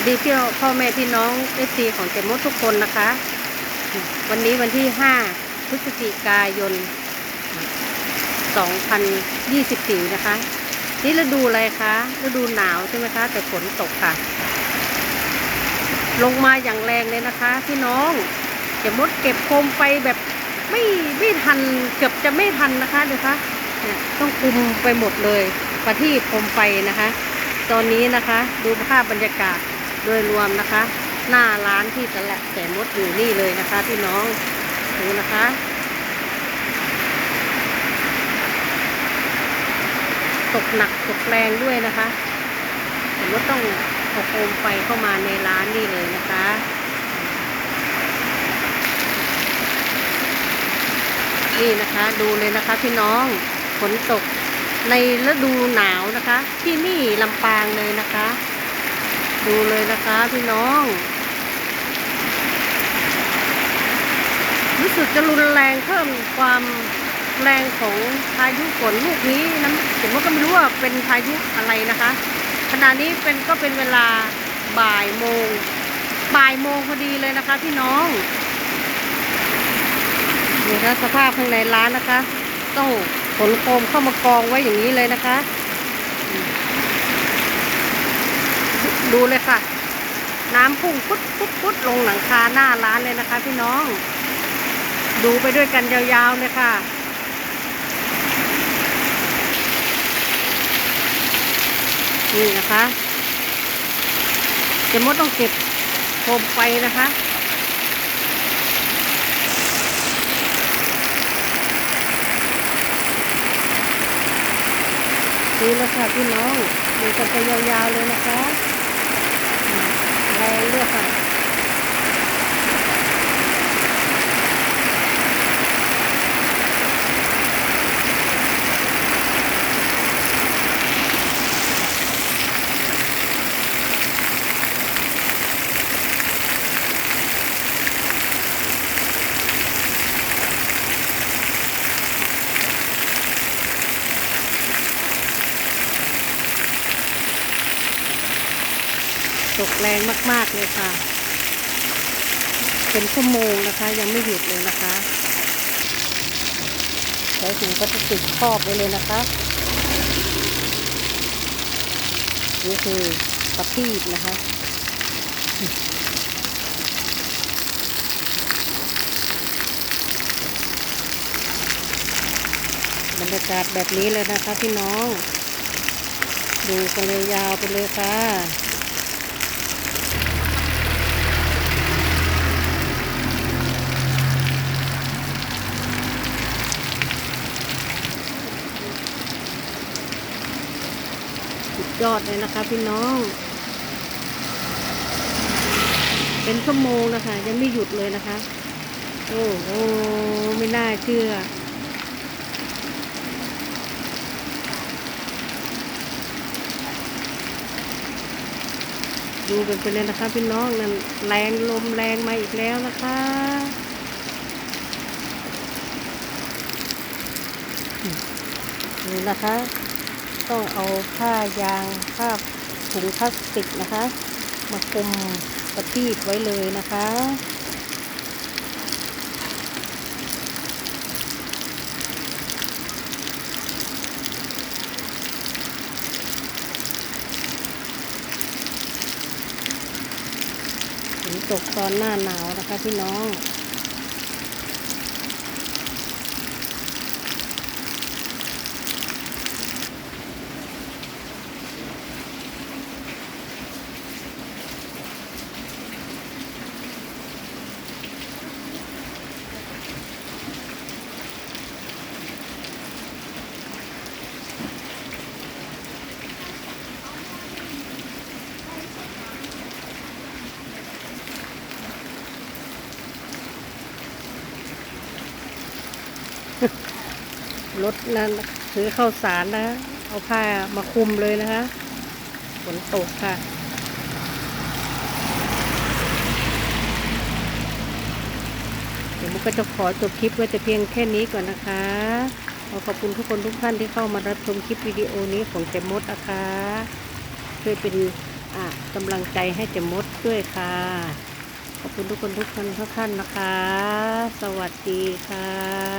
วัสดีพี่พ่อแม่พี่น้องเอฟซีของเจมมดทุกคนนะคะ วันนี้วันที่ 5 พฤศจิกายน 2024 นะคะ นี่ฤดูอะไรคะฤดูหนาวใช่ไหมคะ แต่ฝนตกค่ะ ลงมาอย่างแรงเลยนะคะ พี่น้องเจมมดเก็บโคมไฟแบบไม่ไม่ทันเกือบจะไม่ทันนะคะดูคะเนี่ยต้องคุมไปหมดเลยประที่โคมไฟนะคะตอนนี้นะคะดูภาพบรรยากาศ โดยรวมนะคะ หน้าร้านที่ตลาดแสนมดอยู่นี่เลยนะคะพี่น้องดูนะคะตกหนักตกแรงด้วยนะคะแสนมดต้องเอาโคมไฟเข้ามาในร้านนี่เลยนะคะ นี่นะคะดูเลยนะคะพี่น้องฝนตกในฤดูหนาวนะคะ ที่นี่ลำปางเลยนะคะ ดูเลยนะคะพี่น้อง รู้สึกจะรุนแรงเพิ่มความแรงของพายุฝนลูกนี้นะผมก็ไม่รู้ว่าเป็นพายุอะไรนะคะ ขณะนี้เป็นก็เป็นเวลาบ่ายโมงบ่ายโมงพอดีเลยนะคะพี่น้องนี่คะสภาพข้างในร้านนะคะ ต้องขนโคมเข้ามากองไว้อย่างนี้เลยนะคะ ดูเลยค่ะ น้ำพุ่งพุดพุดพุดลงหลังคาหน้าร้านเลยนะคะ พี่น้อง ดูไปด้วยกันยาวๆเลยค่ะนี่นะคะจะมดต้องเก็บโคมไฟนะคะดูแล้วค่ะพี่น้องดูกันไปยาวๆเลยนะคะ มแร ตกแรงมาก ๆ เลยค่ะ เป็นชั่วโมงนะคะ ยังไม่หยุดเลยนะคะใช้ถุงพลาสติกครอบไว้เลยนะคะ นี่คือประทีปนะคะบรรยากาศแบบนี้เลยนะคะพี่น้อง ดูกันเลยยาวไปเลยค่ะ ยอดเลยนะคะ พี่น้อง เป็นชั่วโมงนะคะ ยังไม่หยุดเลยนะคะ โอ้โหไม่น่าเชื่อดูกันไปเลยนะคะพี่น้องนั่นแรงลมแรงมาอีกแล้วนะคะ นี่นะคะ ต้องเอาผ้ายางผ้าถุงพลาสติกนะคะ มาคลุมประทีปไว้เลยนะคะฝนตกตอนหน้าหนาวนะคะพี่น้อง รถนั้นถือข้าวสารนะ เอาผ้ามาคลุมเลยนะคะฝนตกค่ะ เดี๋ยวมุกก็จะขอจบคลิปไว้แต่เพียงแค่นี้ก่อนนะคะขอขอบคุณทุกคนทุกท่านที่เข้ามารับชมคลิปวิดีโอนี้ของเจมมดนะคะช่วยเป็นอะกำลังใจให้เจะมดด้วยค่ะ ขอบคุณทุกคนทุกคนทุกท่านนะคะ สวัสดีค่ะ